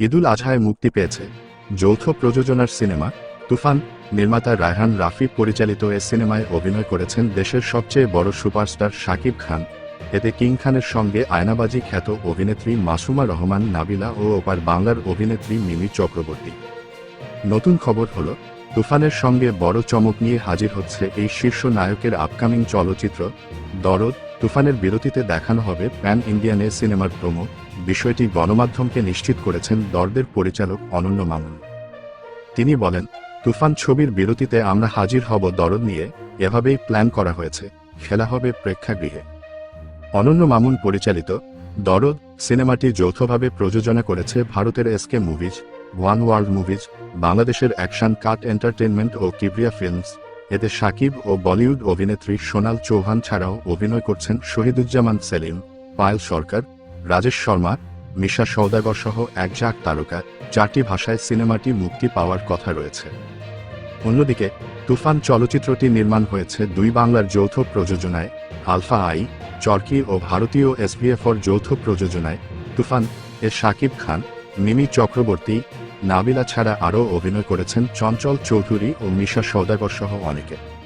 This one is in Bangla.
ঈদুল আজহায় মুক্তি পেয়েছে। যৌথ প্রযোজনার সিনেমা, তুফান, নির্মাতা রায়হান রাফি পরিচালিত এ সিনেমায় অভিনয় করেছেন দেশের সবচেয়ে বড় সুপারস্টার শাকিব খান। এতে কিং খানের সঙ্গে আয়নাবাজি খ্যাত অভিনেত্রী মাসুমা রহমান, নাবিলা ও ওপার বাংলার অভিনেত্রী মিমি চক্রবর্তী। নতুন খবর হলো তুফানের সঙ্গে বড় চমক নিয়ে হাজির হচ্ছে এই শীর্ষ নায়কের আপকামিং চলচ্চিত্র, দরদ, তুফানের বিরতিতে দেখানো হবে প্যান ইন্ডিয়ান এ সিনেমার প্রমো, বিষয়টি গণমাধ্যমকে নিশ্চিত করেছেন দর্দের পরিচালক অনন্য মামুন। তিনি বলেন, তুফান ছবির বিরতিতে আমরা হাজির হব দরদ নিয়ে, এভাবেই প্ল্যান করা হয়েছে, খেলা হবে প্রেক্ষাগৃহে। অনন্য মামুন পরিচালিত, দরদ, সিনেমাটি যৌথভাবে প্রযোজনা করেছে ভারতের SK movies one world movies বাংলাদেশের অ্যাকশন কাট এন্টারটেনমেন্ট ও কিবরিয়া ফিল্মস এতে সাকিব ও বলিউড অভিনেত্রী সোনাল চৌহান ছাড়াও অভিনয় করছেন শহীদুজ্জামান সেলিম, পায়েল সরকার, রাজেশ শর্মা, মিশা সৌদাগর সহ এক ঝাঁক তারকা, চারটি ভাষায় সিনেমাটি মুক্তি পাওয়ার কথা রয়েছে। অন্যদিকে, তুফান চলচ্চিত্রটি নির্মাণ হয়েছে দুই বাংলার যৌথ প্রযোজনায়, আলফা আই, চরকি ও ভারতীয় এসভিএফর যৌথ প্রযোজনায়। তুফান, এ শাকিব খান মিমি চক্রবর্তী নাবিলা ছাড়া আরও অভিনয় করেছেন চঞ্চল চৌধুরী ও মিশা সৌদাগর সহ অনেকে।